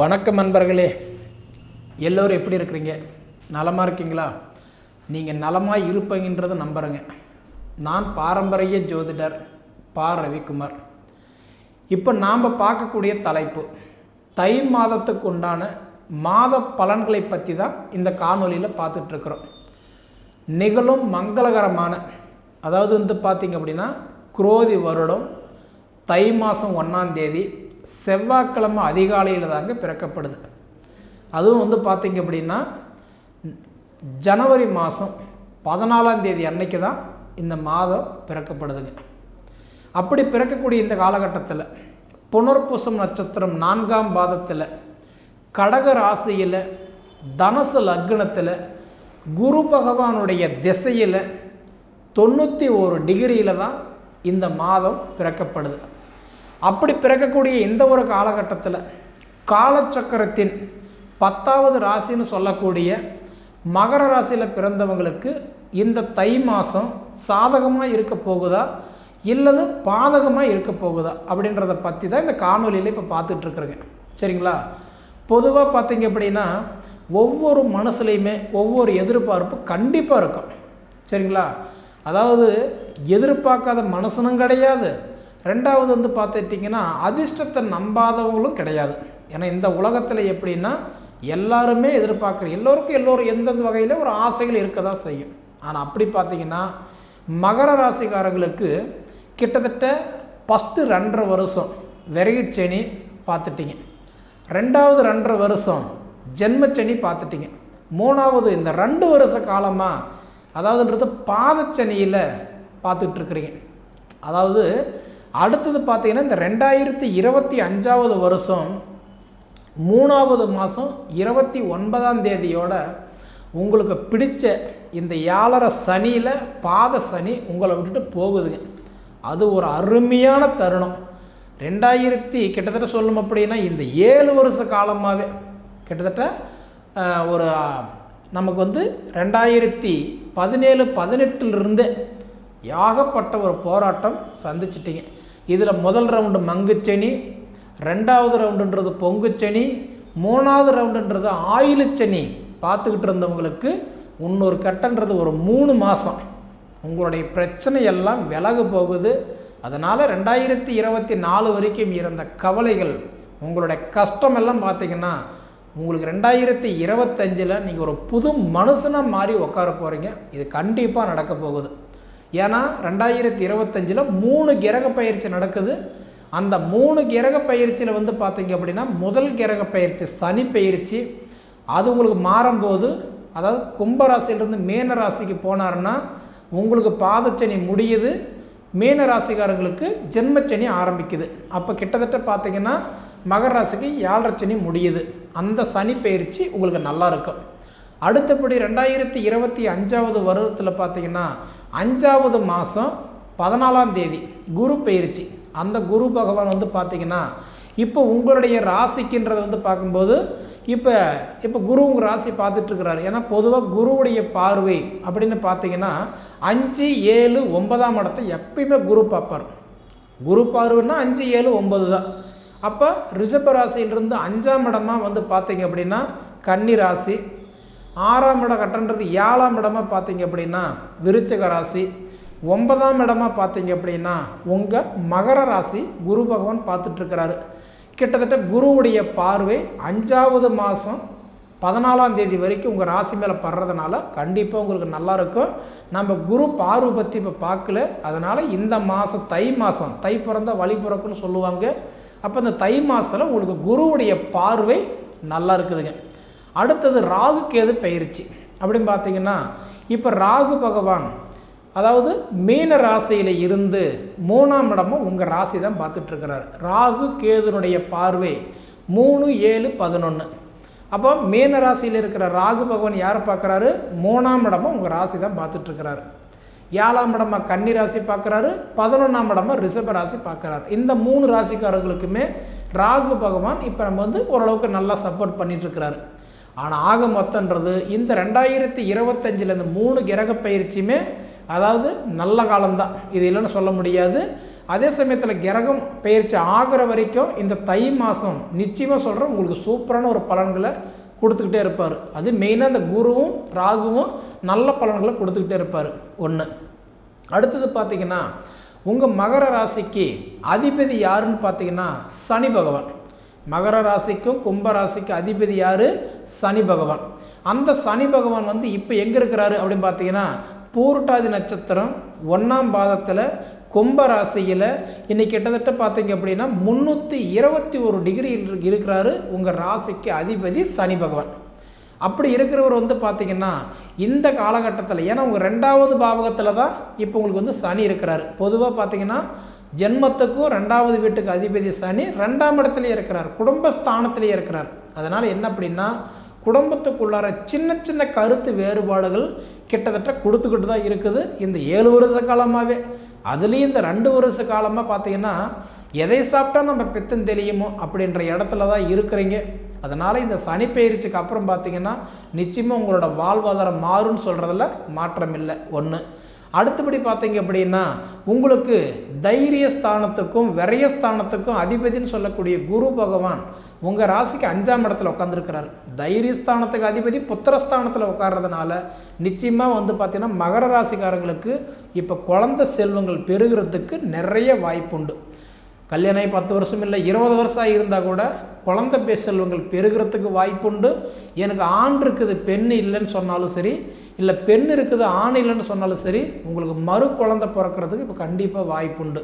வணக்கம் நண்பர்களே. எல்லோரும் எப்படி இருக்கிறீங்க? நலமாக இருக்கீங்களா? நீங்கள் நலமாக இருப்பீங்கன்றதை நம்புகிறேங்க நான் பாரம்பரிய ஜோதிடர் பா. ரவிக்குமார். இப்போ நாம் பார்க்கக்கூடிய தலைப்பு தை மாதத்துக்கு உண்டான மாத பலன்களை பற்றி தான் இந்த காணொலியில் பார்த்துட்ருக்குறோம் நிகழும் மங்களகரமான அதாவது வந்து பார்த்திங்க அப்படின்னா குரோதி வருடம் தை மாதம் ஒன்றாம் தேதி செவ்வாய்க்கிழமை அதிகாலையில் தாங்க பிறக்கப்படுது. அதுவும் வந்து பார்த்திங்க அப்படின்னா ஜனவரி மாதம் பதினாலாம் தேதி அன்னைக்கு தான் இந்த மாதம் பிறக்கப்படுதுங்க. அப்படி பிறக்கக்கூடிய இந்த காலகட்டத்தில் புனர்பூசம் நட்சத்திரம் நான்காம் பாதத்தில் கடக ராசியில் தனசு லக்னத்தில் குரு பகவானுடைய திசையில் தொண்ணூற்றி ஒரு டிகிரியில் தான் இந்த மாதம் பிறக்கப்படுது. அப்படி பிறக்கக்கூடிய இந்த ஒரு காலகட்டத்தில் காலச்சக்கரத்தின் பத்தாவது ராசின்னு சொல்லக்கூடிய மகர ராசியில் பிறந்தவங்களுக்கு இந்த தை மாதம் சாதகமாக இருக்க போகுதா? இல்லது பாதகமாக இருக்க போகுதா? அப்படின்றத பற்றி தான் இந்த காணொலியில் இப்போ பார்த்துட்ருக்குறேங்க சரிங்களா? பொதுவாக பார்த்தீங்க அப்படின்னா ஒவ்வொரு மனசுலையுமே ஒவ்வொரு எதிர்பார்ப்பு கண்டிப்பாக இருக்கும். சரிங்களா? அதாவது எதிர்பார்க்காத மனசனும் கிடையாது. ரெண்டாவது வந்து பார்த்துட்டிங்கன்னா அதிர்ஷ்டத்தை நம்பாதவங்களும் கிடையாது. ஏன்னா இந்த உலகத்தில் எப்படின்னா எல்லாருமே எதிர்பார்க்குற எல்லோருக்கும் எல்லோரும் எந்தெந்த வகையில் ஒரு ஆசைகள் இருக்க தான் செய்யும். ஆனால் அப்படி பார்த்தீங்கன்னா மகர ராசிக்காரர்களுக்கு கிட்டத்தட்ட ஃபஸ்ட்டு ரெண்டரை வருஷம் விறகுச்சனி பார்த்துட்டிங்க. ரெண்டாவது ரெண்டரை வருஷம் ஜென்மச்சனி பார்த்துட்டிங்க. மூணாவது இந்த ரெண்டு வருஷ காலமாக அதாவதுன்றது பாதச்சனியில் பார்த்துட்ருக்குறீங்க அதாவது அடுத்தது பார்த்தீங்கன்னா இந்த ரெண்டாயிரத்தி இருபத்தி அஞ்சாவது வருஷம் மூணாவது மாதம் இருபத்தி ஒன்பதாம் தேதியோட உங்களுக்கு பிடிச்ச இந்த ஏழரை சனியில் பாத சனி உங்களை விட்டுட்டு போகுதுங்க. அது ஒரு அருமையான தருணம். ரெண்டாயிரத்தி கிட்டத்தட்ட சொல்லணும் அப்படின்னா இந்த ஏழு வருஷ காலமாகவே கிட்டத்தட்ட ஒரு நமக்கு வந்து ரெண்டாயிரத்தி பதினேழு பதினெட்டுலேருந்து யாகப்பட்ட ஒரு போராட்டம் சந்திச்சிட்டிங்க. இதில் முதல் ரவுண்டு மங்குச்சனி ரெண்டாவது ரவுண்டுன்றது பொங்குச்சனி மூணாவது ரவுண்டுன்றது ஆயிலுச்சனி பார்த்துக்கிட்டு இருந்தவங்களுக்கு இன்னொரு கட்டன்றது ஒரு மூணு மாதம் உங்களுடைய பிரச்சனை எல்லாம் விலகு போகுது. அதனால் ரெண்டாயிரத்தி இருபத்தி நாலு வரைக்கும் இருந்த கவலைகள் உங்களுடைய கஷ்டம் எல்லாம் பார்த்திங்கன்னா உங்களுக்கு ரெண்டாயிரத்தி இருபத்தஞ்சில் நீங்கள் ஒரு புது மனுஷனாக மாறி உட்கார போகிறீங்க இது கண்டிப்பாக நடக்க போகுது. ஏன்னா ரெண்டாயிரத்தி இருபத்தஞ்சில் மூணு கிரக பயிற்சி நடக்குது. அந்த மூணு கிரக பயிற்சியில் வந்து பார்த்தீங்க அப்படின்னா முதல் கிரக பயிற்சி சனி பயிற்சி. அது உங்களுக்கு மாறும்போது அதாவது கும்பராசிலிருந்து மீன ராசிக்கு போனாருன்னா உங்களுக்கு பாதச்சனி முடியுது. மீன ராசிக்காரங்களுக்கு ஜென்மச்சனி ஆரம்பிக்குது. அப்போ கிட்டத்தட்ட பார்த்தீங்கன்னா மகர ராசிக்கு ஏழரை சனி முடியுது. அந்த சனி பயிற்சி உங்களுக்கு நல்லா இருக்கும். அடுத்தபடி ரெண்டாயிரத்தி இருபத்தி அஞ்சாவது வருடத்தில் பார்த்தீங்கன்னா அஞ்சாவது மாதம் பதினாலாம் தேதி குரு பயிற்சி அந்த குரு பகவான் வந்து பார்த்திங்கன்னா இப்போ உங்களுடைய ராசிக்குன்றதை வந்து பார்க்கும்போது இப்போ இப்போ குரு உங்கள் ராசி பார்த்துட்ருக்கிறாரு. ஏன்னா பொதுவாக குருவுடைய பார்வை அப்படின்னு பார்த்தீங்கன்னா அஞ்சு ஏழு ஒன்பதாம் இடத்தை எப்பயுமே குரு பார்ப்பார். குரு பார்வைன்னா அஞ்சு ஏழு ஒம்பது தான். அப்போ ரிஷப ராசியிலிருந்து அஞ்சாம் இடமா வந்து பார்த்தீங்க அப்படின்னா கன்னி ராசி ஆறாம் இடம் கட்டன்றது ஏழாம் இடமா பார்த்தீங்க அப்படின்னா விருச்சக ராசி. ஒன்பதாம் இடமா பார்த்தீங்க அப்படின்னா உங்கள் மகர ராசி குரு பகவான் பார்த்துட்ருக்கிறாரு. கிட்டத்தட்ட குருவுடைய பார்வை அஞ்சாவது மாதம் பதினாலாம் தேதி வரைக்கும் உங்கள் ராசி மேலே படுறதுனால கண்டிப்பாக உங்களுக்கு நல்லா இருக்கும். நம்ம குரு பார்வை பற்றி இப்போ பார்க்கல. அதனால் இந்த மாதம் தை மாதம் தை பிறந்த வழி பிறக்குன்னு சொல்லுவாங்க. அப்போ இந்த தை மாதத்தில் உங்களுக்கு குருவுடைய பார்வை நல்லா இருக்குதுங்க. அடுத்தது ராகு கேது பயிற்சி? அப்படின்னு பார்த்தீங்கன்னா இப்போ ராகு பகவான் அதாவது மீன ராசியில் இருந்து மூணாம் இடமும் உங்கள் ராசி தான் பார்த்துட்ருக்கிறார். ராகு கேதுனுடைய பார்வை மூணு ஏழு பதினொன்று அப்போ மீன ராசியில் இருக்கிற ராகு பகவான் யாரை பார்க்குறாரு? மூணாம் இடமும் உங்கள் ராசி தான் பார்த்துட்ருக்கிறாரு. ஏழாம் இடமா கன்னி ராசி பார்க்குறாரு பதினொன்றாம் இடமா ரிஷப ராசி பார்க்குறாரு. இந்த மூணு ராசிக்காரர்களுக்குமே ராகு பகவான் இப்போ நம்ம வந்து ஓரளவுக்கு நல்லா சப்போர்ட் பண்ணிகிட்ருக்கிறாரு ஆனால் ஆக மொத்தன்றது இந்த ரெண்டாயிரத்தி இருபத்தஞ்சில் இந்த மூணு கிரக பயிற்சியுமே அதாவது நல்ல காலம்தான். இது இல்லைன்னு சொல்ல முடியாது. அதே சமயத்தில் கிரகம் பயிற்சி ஆகிற வரைக்கும் இந்த தை மாதம் நிச்சயமாக சொல்கிறேன் உங்களுக்கு சூப்பரான ஒரு பலன்களை கொடுத்துக்கிட்டே இருப்பார். அது மெயினாக இந்த குருவும் ராகுவும் நல்ல பலன்களை கொடுத்துக்கிட்டே இருப்பார். ஒன்று அடுத்தது பார்த்திங்கன்னா உங்கள் மகர ராசிக்கு அதிபதி யாருன்னு பார்த்தீங்கன்னா சனி பகவான். மகர ராசிக்கும் கும்ப ராசிக்கும் அதிபதி யார்? சனி பகவான். அந்த சனி பகவான் வந்து இப்போ எங்கே இருக்கிறாரு அப்படின்னு பார்த்தீங்கன்னா பூரட்டாதி நட்சத்திரம் ஒன்றாம் பாதத்தில் கும்ப ராசியில் இன்னைக்கு கிட்டத்தட்ட பார்த்தீங்க அப்படின்னா முந்நூற்றி இருபத்தி ஒரு டிகிரி இருக்கிறாரு உங்கள் ராசிக்கு அதிபதி சனி பகவான். அப்படி இருக்கிறவர் வந்து பார்த்தீங்கன்னா இந்த காலகட்டத்தில் ஏன்னா உங்கள் ரெண்டாவது பாவகத்தில் தான் இப்போ உங்களுக்கு வந்து சனி இருக்கிறாரு. பொதுவாக பார்த்தீங்கன்னா ஜென்மத்துக்கும் ரெண்டாவது வீட்டுக்கு அதிபதி சனி ரெண்டாம் இடத்துலையே இருக்கிறார் குடும்பஸ்தானத்திலேயே இருக்கிறார். அதனால் என்ன அப்படின்னா குடும்பத்துக்குள்ளார சின்ன சின்ன கருத்து வேறுபாடுகள் கிட்டத்தட்ட கொடுத்துக்கிட்டு தான் இருக்குது. இந்த ஏழு வருஷ காலமாகவே அதுலேயும் இந்த ரெண்டு வருஷ காலமாக பார்த்தீங்கன்னா எதை சாப்பிட்டா நம்ம பித்தம் தெரியுமோ அப்படின்ற இடத்துல தான் இருக்கிறீங்க. அதனால் இந்த சனி பயிற்சிக்கு அப்புறம் பார்த்தீங்கன்னா நிச்சயமாக உங்களோட வாழ்வாதாரம் மாறும்னு சொல்கிறதுல மாற்றம் இல்லை ஒன்று அடுத்தபடி பார்த்தீங்க அப்படின்னா உங்களுக்கு தைரிய ஸ்தானத்துக்கும் விரயஸ்தானத்துக்கும் அதிபதினு சொல்லக்கூடிய குரு பகவான் உங்கள் ராசிக்கு அஞ்சாம் இடத்துல உட்காந்துருக்கிறார் தைரியஸ்தானத்துக்கு அதிபதி புத்திரஸ்தானத்தில் உட்கார்றதுனால நிச்சயமாக வந்து பார்த்தீங்கன்னா மகர ராசிக்காரங்களுக்கு இப்போ குழந்தை செல்வங்கள் பெருகிறதுக்கு நிறைய வாய்ப்புண்டு கல்யாணம் பத்து வருஷம் இல்லை இருபது வருஷம் இருந்தால் கூட குழந்தை பே செல்வங்கள் பெருகிறதுக்கு வாய்ப்புண்டு எனக்கு ஆண் இருக்குது பெண் இல்லைன்னு சொன்னாலும் சரி இல்லை பெண் இருக்குது ஆண் இல்லைன்னு சொன்னாலும் சரி உங்களுக்கு மறு குழந்தை பிறக்கிறதுக்கு இப்போ கண்டிப்பாக வாய்ப்புண்டு.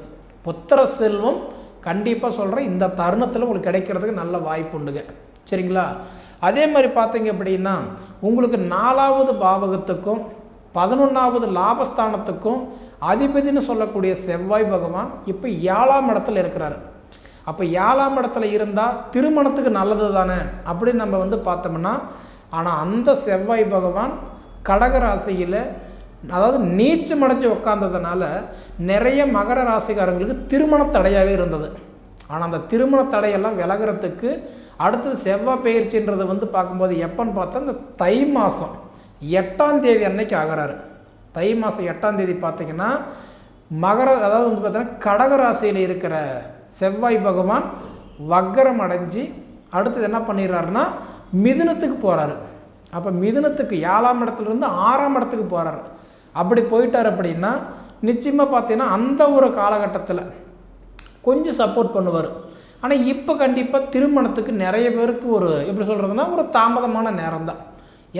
புத்திர செல்வம் கண்டிப்பாக சொல்கிறேன் இந்த தருணத்தில் உங்களுக்கு கிடைக்கிறதுக்கு நல்ல வாய்ப்புண்டுங்க. சரிங்களா? அதே மாதிரி பார்த்தீங்க அப்படின்னா உங்களுக்கு நாலாவது பாவகத்துக்கும் பதினொன்றாவது லாபஸ்தானத்துக்கும் அதிபதினு சொல்லக்கூடிய செவ்வாய் பகவான் இப்போ ஏழாம் இடத்துல இருக்கிறாரு. அப்போ ஏழாம் இடத்துல இருந்தால் திருமணத்துக்கு நல்லது தானே அப்படின்னு நம்ம வந்து பார்த்தோம்னா ஆனால் அந்த செவ்வாய் பகவான் கடக ராசியில் அதாவது நீச்சம் அடைஞ்சு உட்காந்ததுனால நிறைய மகர ராசிக்காரங்களுக்கு திருமண தடையாகவே இருந்தது. ஆனால் அந்த திருமண தடையெல்லாம் விலகிறதுக்கு அடுத்தது செவ்வாய் பயிற்சின்றது வந்து பார்க்கும்போது எப்போன்னு பார்த்தா இந்த தை மாதம் எட்டாம் தேதி அன்னைக்கு ஆகிறாரு. தை மாதம் எட்டாம் தேதி பார்த்தீங்கன்னா மகர அதாவது வந்து பார்த்தீங்கன்னா கடக ராசியில் இருக்கிற செவ்வாய் பகவான் வக்கரம் அடைஞ்சு அடுத்தது என்ன பண்ணிடுறாருன்னா மிதுனத்துக்கு போகிறாரு அப்போ மிதுனத்துக்கு ஏழாம் இடத்துலேருந்து ஆறாம் இடத்துக்கு போகிறார் அப்படி போயிட்டார் அப்படின்னா நிச்சயமாக பார்த்தீங்கன்னா அந்த ஒரு காலகட்டத்தில் கொஞ்சம் சப்போர்ட் பண்ணுவார். ஆனால் இப்போ கண்டிப்பாக திருமணத்துக்கு நிறைய பேருக்கு ஒரு எப்படி சொல்கிறதுனா ஒரு தாமதமான நேரம் தான்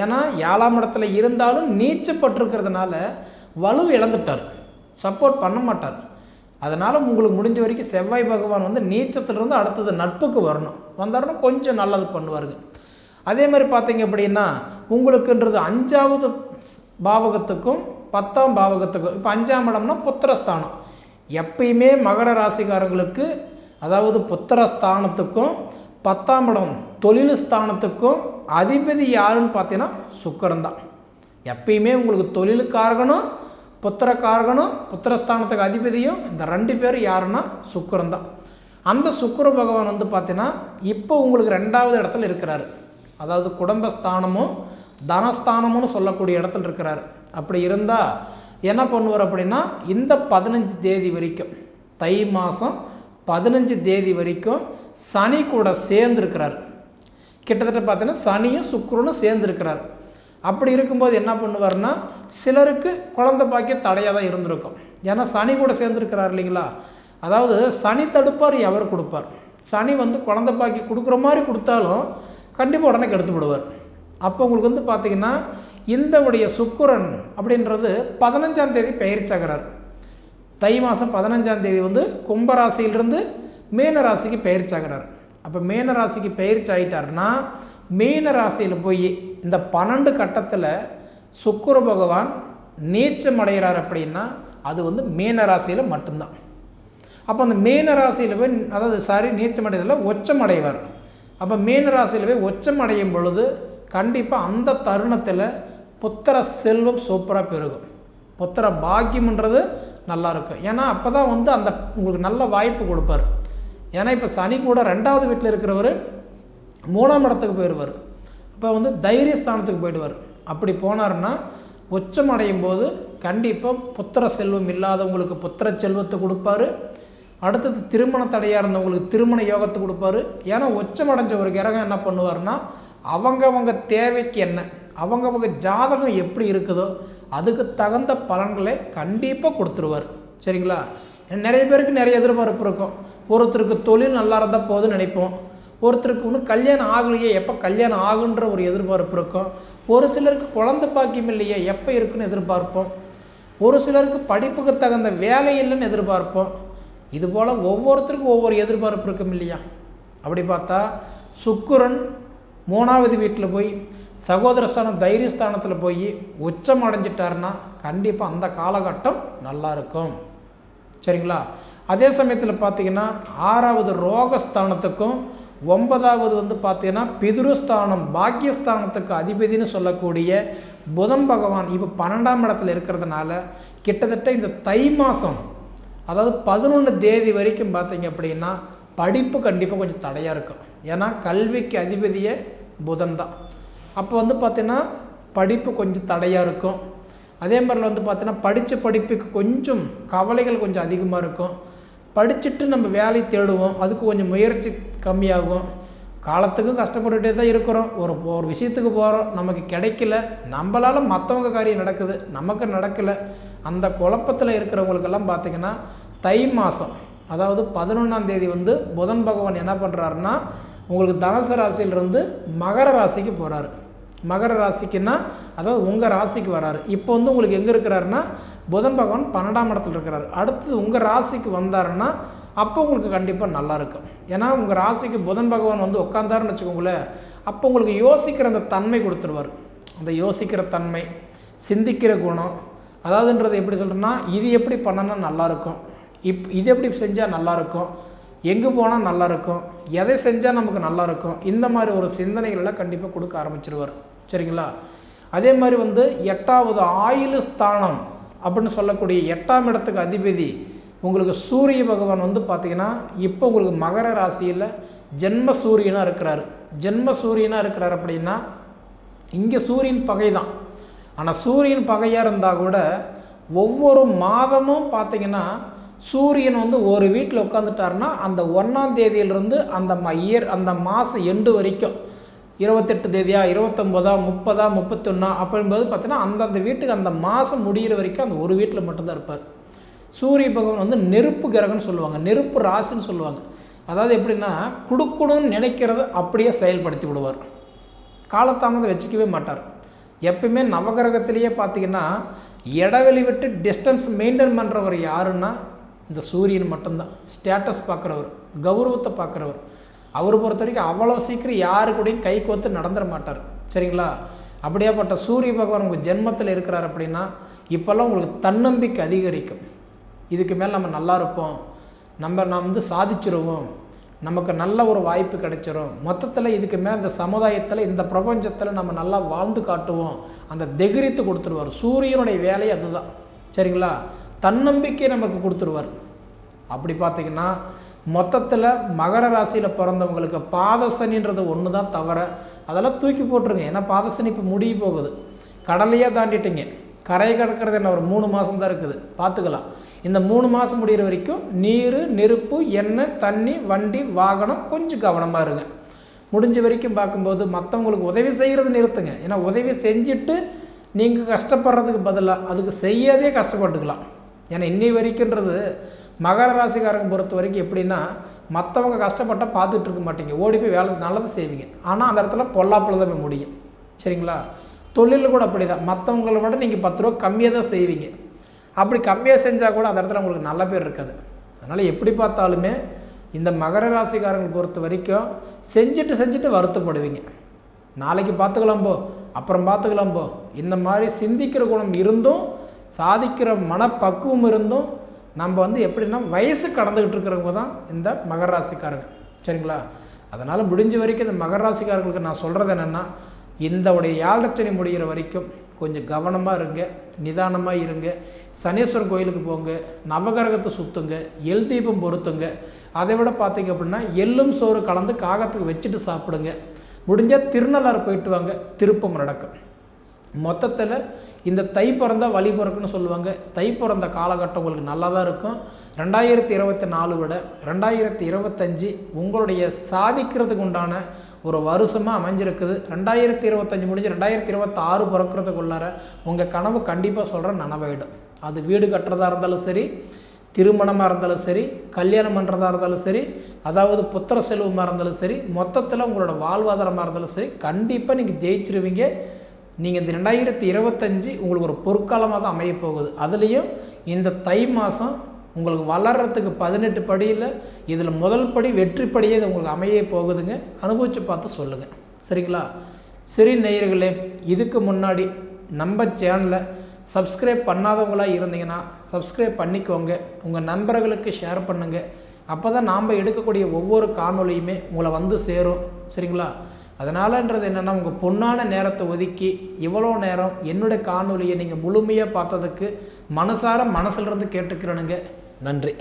ஏன்னா ஏழாம் இடத்துல இருந்தாலும் நீச்சப்பட்டிருக்கிறதுனால வலு இழந்துட்டார். சப்போர்ட் பண்ண மாட்டார். அதனால் உங்களுக்கு முடிஞ்ச வரைக்கும் செவ்வாய் பகவான் வந்து நீச்சத்துலேருந்து அடுத்தது நட்புக்கு வரணும். வந்தாருன்னா கொஞ்சம் நல்லது பண்ணுவாருங்க. அதே மாதிரி பார்த்தீங்க அப்படின்னா உங்களுக்குன்றது அஞ்சாவது பாவகத்துக்கும் பத்தாம் பாவகத்துக்கும் இப்போ அஞ்சாம் இடம்னா புத்திரஸ்தானம். எப்பயுமே மகர ராசிக்காரங்களுக்கு அதாவது புத்திரஸ்தானத்துக்கும் பத்தாம் இடம் தொழில் ஸ்தானத்துக்கும் அதிபதி யாருன்னு பார்த்தீங்கன்னா சுக்கரன் தான். எப்பயுமே உங்களுக்கு தொழிலுக்காரகனும் புத்திரக்காரகனும் புத்திரஸ்தானத்துக்கு அதிபதியும் இந்த ரெண்டு பேரும் யாருன்னா சுக்கரன் தான். அந்த சுக்கர பகவான் வந்து பார்த்தீங்கன்னா இப்போ உங்களுக்கு ரெண்டாவது இடத்துல இருக்கிறாரு. அதாவது குடும்பஸ்தானமும் தனஸ்தானமும்னு சொல்லக்கூடிய இடத்துல இருக்கிறார். அப்படி இருந்தால் என்ன பண்ணுவார் அப்படின்னா இந்த பதினஞ்சு தேதி வரைக்கும் தை மாதம் பதினஞ்சு தேதி வரைக்கும் சனி கூட சேர்ந்துருக்கிறார். கிட்டத்தட்ட பார்த்தீங்கன்னா சனியும் சுக்கரனும் சேர்ந்துருக்கிறார். அப்படி இருக்கும்போது என்ன பண்ணுவார்னா சிலருக்கு குழந்த பாக்கிய தடையாக தான் இருந்திருக்கும். ஏன்னா சனி கூட சேர்ந்துருக்கிறார் இல்லைங்களா? அதாவது சனி தடுப்பார் எவர் கொடுப்பார். சனி வந்து குழந்த பாக்கி கொடுக்குற மாதிரி கொடுத்தாலும் கண்டிப்பாக உடனே கெடுத்து விடுவார். அப்போ உங்களுக்கு வந்து பார்த்திங்கன்னா இந்தவுடைய சுக்குரன் அப்படின்றது பதினஞ்சாம் தேதி பயிற்சியாகிறார் தை மாதம் பதினஞ்சாம் தேதி வந்து கும்பராசியிலிருந்து மீன ராசிக்கு பயிற்சியாகிறார் அப்போ மீன ராசிக்கு பயிற்சி ஆகிட்டார்னா மீன ராசியில் போய் இந்த பன்னெண்டு கட்டத்தில் சுக்குர பகவான் நீச்சம் அடைகிறார் அப்படின்னா அது வந்து மீன ராசியில் மட்டும்தான். அப்போ அந்த மீன ராசியில் போய் அதாவது சாரி நீச்சம் அடைதல ஒச்சம் அடைவார். அப்போ மீன ராசியில் போய் ஒச்சம் அடையும் பொழுது கண்டிப்பாக அந்த தருணத்தில் புத்திர செல்வம் சூப்பராக பெருகும். புத்திர பாக்கியம்ன்றது நல்லா இருக்கும். ஏன்னா அப்போ தான் வந்து அந்த உங்களுக்கு நல்ல வாய்ப்பு கொடுப்பார். ஏன்னா இப்போ சனி கூட ரெண்டாவது வீட்டில் இருக்கிறவர் மூணாம் இடத்துக்கு போயிடுவார் இப்போ வந்து தைரியஸ்தானத்துக்கு போயிடுவார். அப்படி போனார்னா உச்சம் அடையும் போது கண்டிப்பாக புத்திர செல்வம் இல்லாதவங்களுக்கு புத்திர செல்வத்தை கொடுப்பாரு. அடுத்தது திருமண தடையாக இருந்தவங்களுக்கு திருமண யோகத்தை கொடுப்பாரு. ஏன்னா உச்சமடைஞ்ச ஒரு கிரகம் என்ன பண்ணுவாருன்னா அவங்கவங்க தேவைக்கு என்ன அவங்கவங்க ஜாதகம் எப்படி இருக்குதோ அதுக்கு தகுந்த பலன்களை கண்டிப்பாக கொடுத்துருவார். சரிங்களா? நிறைய பேருக்கு நிறைய எதிர்பார்ப்பு இருக்கும். ஒருத்தருக்கு தொழில் நல்லா இருந்தால் போதும்னு நினைப்போம். ஒருத்தருக்கு இன்னும் கல்யாணம் ஆகலையே எப்போ கல்யாணம் ஆகுன்ற ஒரு எதிர்பார்ப்பு இருக்கும். ஒரு சிலருக்கு குழந்தை பாக்கியம் இல்லையே எப்போ இருக்குன்னு எதிர்பார்ப்போம். ஒரு சிலருக்கு படிப்புக்கு தகுந்த வேலை இல்லைன்னு எதிர்பார்ப்போம். இதுபோல் ஒவ்வொருத்தருக்கும் ஒவ்வொரு எதிர்பார்ப்பு இருக்கும் இல்லையா? அப்படி பார்த்தா சுக்குரன் மூணாவது வீட்டில் போய் சகோதரஸ்தானம் தைரியஸ்தானத்தில் போய் உச்சம் அடைஞ்சிட்டாருன்னா கண்டிப்பாக அந்த காலகட்டம் நல்லா இருக்கும். சரிங்களா? அதே சமயத்தில் பார்த்தீங்கன்னா ஆறாவது ரோகஸ்தானத்துக்கும் ஒன்பதாவது வந்து பார்த்தீங்கன்னா பிதுருஸ்தானம் பாக்கியஸ்தானத்துக்கு அதிபதினு சொல்லக்கூடிய புதன் பகவான் இப்போ பன்னெண்டாம் இடத்துல இருக்கிறதுனால கிட்டத்தட்ட இந்த தை மாதம் அதாவது பதினொன்று தேதி வரைக்கும் பார்த்தீங்க அப்படின்னா படிப்பு கண்டிப்பாக கொஞ்சம் தடையாக இருக்கும். ஏன்னா கல்விக்கு அதிபதியே புதன் தான். அப்போ வந்து பார்த்தீங்கன்னா படிப்பு கொஞ்சம் தடையாக இருக்கும். அதே மாதிரி வந்து பார்த்தீங்கன்னா படித்த படிப்புக்கு கொஞ்சம் கவலைகள் கொஞ்சம் அதிகமாக இருக்கும். படிச்சுட்டு நம்ம வேலை தேடுவோம். அதுக்கு கொஞ்சம் முயற்சி கம்மியாகும். காலத்துக்கும் கஷ்டப்பட்டுகிட்டே தான் இருக்கிறோம். ஒரு ஒரு விஷயத்துக்கு போகிறோம் நமக்கு கிடைக்கல. நம்மளால் மற்றவங்க காரியம் நடக்குது. நமக்கு நடக்கலை. அந்த குழப்பத்தில் இருக்கிறவங்களுக்கெல்லாம் பார்த்திங்கன்னா தை மாதம் அதாவது பதினொன்றாம் தேதி வந்து புதன் பகவான் என்ன பண்ணுறாருன்னா உங்களுக்கு தனுசு ராசியிலிருந்து மகர ராசிக்கு போகிறாரு மகர ராசிக்குன்னா அதாவது உங்கள் ராசிக்கு வராரு. இப்போ வந்து உங்களுக்கு எங்கே இருக்கிறாருன்னா புதன் பகவான் பன்னெண்டாம் இடத்துல இருக்கிறாரு. அடுத்து உங்கள் ராசிக்கு வந்தாருன்னா அப்போ உங்களுக்கு கண்டிப்பாக நல்லாயிருக்கும் ஏன்னா உங்கள் ராசிக்கு புதன் பகவான் வந்து உட்காந்தாருன்னு வச்சுக்கோங்களேன் அப்போ உங்களுக்கு யோசிக்கிற அந்த தன்மை கொடுத்துருவார். அந்த யோசிக்கிற தன்மை சிந்திக்கிற குணம் அதாவதுன்றது எப்படி சொல்கிறேன்னா இது எப்படி பண்ணனா நல்லாயிருக்கும் இப் இது எப்படி செஞ்சால் நல்லாயிருக்கும் எங்கே போனால் நல்லாயிருக்கும் எதை செஞ்சால் நமக்கு நல்லாயிருக்கும் இந்த மாதிரி ஒரு சிந்தனைகளெல்லாம் கண்டிப்பாக கொடுக்க ஆரம்பிச்சிருவார். சரிங்களா? அதே மாதிரி வந்து எட்டாவது ஆயுள் ஸ்தானம் அப்படின்னு சொல்லக்கூடிய எட்டாம் இடத்துக்கு அதிபதி உங்களுக்கு சூரிய பகவான் வந்து பார்த்திங்கன்னா இப்போ உங்களுக்கு மகர ராசியில் ஜென்ம சூரியனாக இருக்கிறாரு. ஜென்ம சூரியனாக இருக்கிறார் அப்படின்னா இங்கே சூரியன் பகை தான் ஆனால் சூரியன் பகையாக இருந்தால் கூட ஒவ்வொரு மாதமும் பார்த்திங்கன்னா சூரியன் வந்து ஒரு வீட்டில் உட்காந்துட்டாருன்னா அந்த ஒன்றாம் தேதியிலிருந்து அந்த ம இயர் அந்த மாதம் எண்டு வரைக்கும். இருபத்தெட்டு தேதியா இருபத்தொம்போதா முப்பதா முப்பத்தொன்னா அப்படின்போது பார்த்தீங்கன்னா அந்தந்த வீட்டுக்கு அந்த மாதம் முடிகிற வரைக்கும் அந்த ஒரு வீட்டில் மட்டும்தான் இருப்பார். சூரிய பகவான் வந்து நெருப்பு கிரகம்னு சொல்லுவாங்க நெருப்பு ராசின்னு சொல்லுவாங்க. அதாவது எப்படின்னா கொடுக்கணும்னு நினைக்கிறத அப்படியே செயல்படுத்தி விடுவார். காலத்தாமதம் வச்சுக்கவே மாட்டார். எப்பயுமே நவகிரகத்திலேயே பார்த்தீங்கன்னா இடைவெளி விட்டு டிஸ்டன்ஸ் மெயின்டைன் பண்ணுறவர் யாருன்னா இந்த சூரியன் மட்டும்தான். ஸ்டேட்டஸ் பார்க்குறவர் கௌரவத்தை பார்க்குறவர். அவர் பொறுத்த வரைக்கும் அவ்வளோ சீக்கிரம் யாரு கூடயும் கை கோத்து நடந்துட மாட்டார். சரிங்களா? அப்படியாப்பட்ட சூரிய பகவான் உங்கள் ஜென்மத்தில் இருக்கிறார் அப்படின்னா இப்போல்லாம் உங்களுக்கு தன்னம்பிக்கை அதிகரிக்கும். இதுக்கு மேலே நம்ம நல்லா இருப்போம். நம்ம நாம் வந்து சாதிச்சிருவோம். நமக்கு நல்ல ஒரு வாய்ப்பு கிடைச்சிரும். மொத்தத்தில் இதுக்கு மேலே இந்த சமுதாயத்தில் இந்த பிரபஞ்சத்தில் நம்ம நல்லா வாழ்ந்து காட்டுவோம். அந்த திகிரித்து கொடுத்துருவார். சூரியனுடைய வேலை அதுதான். சரிங்களா? தன்னம்பிக்கை நமக்கு கொடுத்துருவார். அப்படி பார்த்தீங்கன்னா மொத்தத்தில் மகர ராசியில் பிறந்தவங்களுக்கு பாதசனின்றது ஒன்று தான் தவிர அதெல்லாம் தூக்கி போட்டுருங்க. ஏன்னா பாதசனி இப்போ முடிய போகுது. கடலையே தாண்டிட்டீங்க. கரை கடக்கிறது என்ன ஒரு மூணு மாதம் தான் இருக்குது. பார்த்துக்கலாம் இந்த மூணு மாதம் முடிகிற வரைக்கும் நீர் நெருப்பு எண்ணெய் தண்ணி வண்டி வாகனம் கொஞ்சம் கவனமாக இருங்க. முடிஞ்ச வரைக்கும் பார்க்கும்போது மற்றவங்களுக்கு உதவி செய்கிறது நிறுத்துங்க. ஏன்னா உதவி செஞ்சுட்டு நீங்கள் கஷ்டப்படுறதுக்கு பதிலாக அதுக்கு செய்யாதே கஷ்டப்பட்டுக்கலாம். ஏன்னா இன்னி வரைக்குன்றது மகர ராசிக்காரங்க பொறுத்த வரைக்கும் எப்படின்னா மற்றவங்க கஷ்டப்பட்டால் பார்த்துட்டு இருக்க மாட்டீங்க. ஓடி போய் வேலை நல்லதை செய்வீங்க. ஆனால் அந்த இடத்துல பொல்லாப்பில் தான் போய் முடியும். சரிங்களா? தொழிலில் கூட அப்படி தான் மற்றவங்கள விட நீங்கள் பத்து ரூபா கம்மியாக தான் செய்வீங்க. அப்படி கம்மியாக செஞ்சால் கூட அந்த இடத்துல உங்களுக்கு நல்ல பேர் இருக்காது. அதனால் எப்படி பார்த்தாலுமே இந்த மகர ராசிக்காரங்களை பொறுத்த வரைக்கும் செஞ்சுட்டு செஞ்சுட்டு வருத்தப்படுவீங்க. நாளைக்கு பார்த்துக்கலாம் போ அப்புறம் பார்த்துக்கலாம் போ. இந்த மாதிரி சிந்திக்கிற குணம் இருந்தும் சாதிக்கிற மனப்பக்குவம் இருந்தும் நம்ம வந்து எப்படின்னா வயசு கடந்துக்கிட்டு இருக்கிறவங்க தான் இந்த மகர ராசிக்காரங்க சரிங்களா? அதனால் முடிஞ்ச வரைக்கும் இந்த மகர ராசிக்காரங்களுக்கு நான் சொல்கிறது என்னென்னா இந்த உடைய யாழ்ரச்சனை முடிகிற வரைக்கும் கொஞ்சம் கவனமாக இருங்க நிதானமாக இருங்க. சனீஸ்வரர் கோயிலுக்கு போங்க நவகிரகத்தை சுற்றுங்க எல் தீபம் பொருத்துங்க. அதை விட பார்த்தீங்க அப்படின்னா எள்ளும் சோறு கலந்து காகத்துக்கு வச்சுட்டு சாப்பிடுங்க. முடிஞ்சால் திருநள்ளாறு போயிட்டு வாங்க திருப்பம் நடக்கும். மொத்தத்தில் இந்த தை பிறந்தா வழி பிறக்குன்னு சொல்லுவாங்க. தை பிறந்த காலகட்டம் உங்களுக்கு நல்லா தான் இருக்கும். ரெண்டாயிரத்தி இருபத்தி நாலு விட ரெண்டாயிரத்தி இருபத்தஞ்சி உங்களுடைய சாதிக்கிறதுக்கு உண்டான ஒரு வருஷமாக அமைஞ்சிருக்குது. ரெண்டாயிரத்தி இருபத்தஞ்சி முடிஞ்சு ரெண்டாயிரத்தி இருபத்தாறு பிறக்கிறதுக்குள்ளார உங்கள் கனவு கண்டிப்பாக சொல்கிறேன் நனவாயிடும். அது வீடு கட்டுறதா இருந்தாலும் சரி திருமணமாக இருந்தாலும் சரி கல்யாணம் பண்ணுறதா இருந்தாலும் சரி அதாவது புத்திர செல்வமாக இருந்தாலும் சரி மொத்தத்தில் உங்களோட வாழ்வாதாரமாக இருந்தாலும் சரி கண்டிப்பாக நீங்கள் ஜெயிச்சிருவீங்க. நீங்கள் இந்த ரெண்டாயிரத்தி இருபத்தஞ்சி உங்களுக்கு ஒரு பொற்காலமாக தான் அமைய போகுது. அதுலேயும் இந்த தை மாதம் உங்களுக்கு வளர்கிறதுக்கு பதினெட்டு படியில் இதில் முதல் படி வெற்றி படியே இது உங்களுக்கு அமைய போகுதுங்க. அனுபவித்து பார்த்து சொல்லுங்கள் சரிங்களா? சரி நேயர்களே இதுக்கு முன்னாடி நம்ம சேனலை சப்ஸ்கிரைப் பண்ணாதவங்களாக இருந்தீங்கன்னா சப்ஸ்கிரைப் பண்ணிக்கோங்க. உங்கள் நண்பர்களுக்கு ஷேர் பண்ணுங்கள் அப்போ தான் நாம் எடுக்கக்கூடிய ஒவ்வொரு காணொலியுமே உங்களை வந்து சேரும். சரிங்களா? அதனாலன்றது என்னென்னா உங்கள் பொண்ணான நேரத்தை ஒதுக்கி இவ்வளோ நேரம் என்னுடைய காணொலியை நீங்கள் முழுமையாக பார்த்ததுக்கு மனசார மனசுலேருந்து கேட்டுக்கிறேனுங்க. நன்றி.